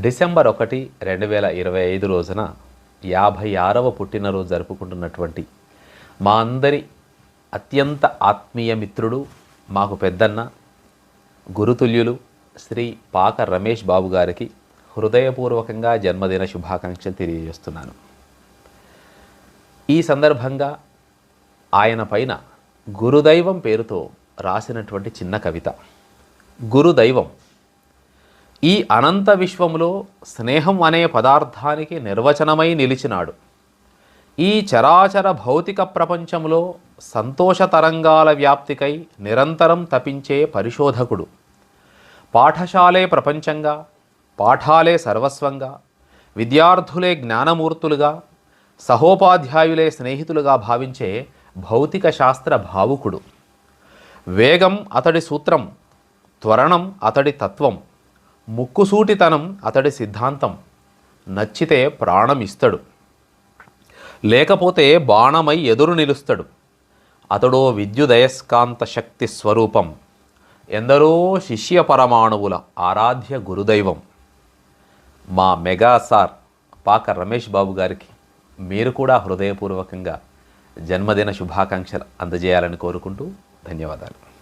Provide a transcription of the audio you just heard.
December ఒకటి రెండు వేల ఇరవై ఐదు రోజున యాభై ఆరవ పుట్టినరోజు జరుపుకుంటున్నటువంటి మా అందరి అత్యంత ఆత్మీయ మిత్రుడు మాకు పెద్దన్న గురుతుల్యులు శ్రీ పాక రమేష్ బాబు గారికి హృదయపూర్వకంగా జన్మదిన శుభాకాంక్షలు తెలియజేస్తున్నాను. ఈ సందర్భంగా ఆయన పైన గురుదైవం పేరుతో రాసినటువంటి చిన్న కవిత. గురుదైవం ఈ అనంత విశ్వములో స్నేహం అనే పదార్థానికి నిర్వచనమై నిలిచినాడు. ఈ చరాచర భౌతిక ప్రపంచంలో సంతోష తరంగాల వ్యాప్తికై నిరంతరం తపించే పరిశోధకుడు. పాఠశాలే ప్రపంచంగా పాఠాలే సర్వస్వంగా విద్యార్థులే జ్ఞానమూర్తులుగా సహోపాధ్యాయులే స్నేహితులుగా భావించే భౌతిక శాస్త్ర భావుకుడు. వేగం అతడి సూత్రం త్వరణం అతడి తత్వం ముక్కుసూటితనం అతడి సిద్ధాంతం. నచ్చితే ప్రాణం ఇస్తాడు లేకపోతే బాణమై ఎదురు నిలుస్తాడు. అతడో విద్యుదయస్కాంత శక్తి స్వరూపం. ఎందరో శిష్య పరమాణువుల ఆరాధ్య గురుదైవం. మా మెగా సార్ పాక రమేష్ బాబు గారికి మీరు కూడా హృదయపూర్వకంగా జన్మదిన శుభాకాంక్షలు అందజేయాలని కోరుకుంటూ ధన్యవాదాలు.